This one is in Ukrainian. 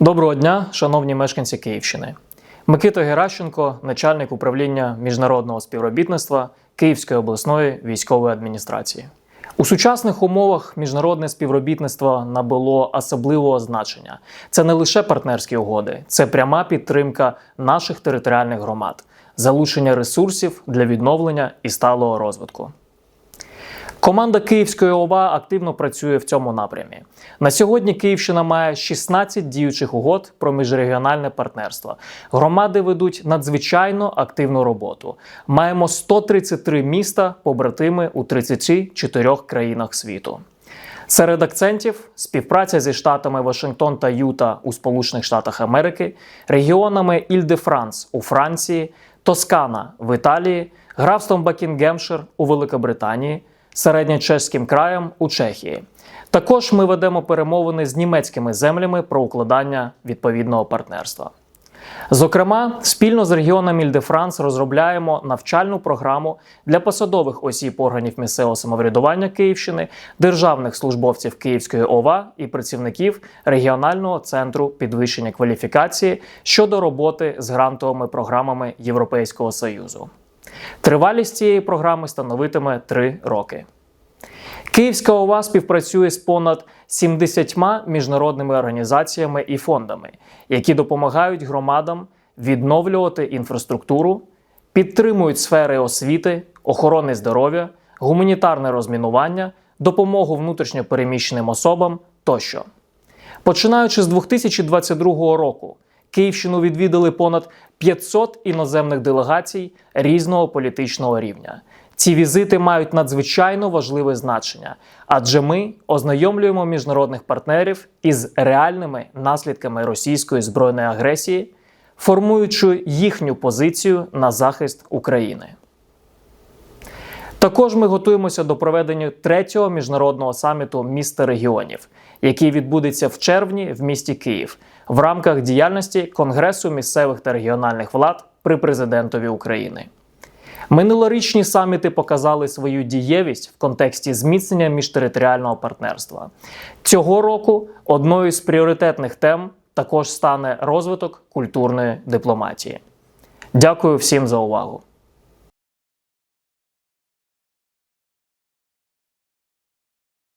Доброго дня, шановні мешканці Київщини. Микита Геращенко, начальник управління міжнародного співробітництва Київської обласної військової адміністрації. У сучасних умовах міжнародне співробітництво набуло особливого значення. Це не лише партнерські угоди, це пряма підтримка наших територіальних громад, залучення ресурсів для відновлення і сталого розвитку. Команда Київської ОВА активно працює в цьому напрямі. На сьогодні Київщина має 16 діючих угод про міжрегіональне партнерство. Громади ведуть надзвичайно активну роботу. Маємо 133 міста, побратими у 34 країнах світу. Серед акцентів співпраця зі штатами Вашингтон та Юта у Сполучених Штатах Америки, регіонами Іль-де-Франс у Франції, Тоскана в Італії, графством Бакінгемшир у Великобританії, середньочеським краєм у Чехії. Також ми ведемо перемовини з німецькими землями про укладання відповідного партнерства. Зокрема, спільно з регіоном Іль-де-Франс розробляємо навчальну програму для посадових осіб органів місцевого самоврядування Київщини, державних службовців Київської ОВА і працівників регіонального центру підвищення кваліфікації щодо роботи з грантовими програмами Європейського Союзу. Тривалість цієї програми становитиме 3 роки. Київська ОВА співпрацює з понад 70 міжнародними організаціями і фондами, які допомагають громадам відновлювати інфраструктуру, підтримують сфери освіти, охорони здоров'я, гуманітарне розмінування, допомогу внутрішньо переміщеним особам тощо. Починаючи з 2022 року, Київщину відвідали понад 500 іноземних делегацій різного політичного рівня. Ці візити мають надзвичайно важливе значення, адже ми ознайомлюємо міжнародних партнерів із реальними наслідками російської збройної агресії, формуючи їхню позицію на захист України. Також ми готуємося до проведення третього міжнародного саміту міста регіонів, який відбудеться в червні в місті Київ в рамках діяльності Конгресу місцевих та регіональних влад при президентові України. Минулорічні саміти показали свою дієвість в контексті зміцнення міжтериторіального партнерства. Цього року одною з пріоритетних тем також стане розвиток культурної дипломатії. Дякую всім за увагу.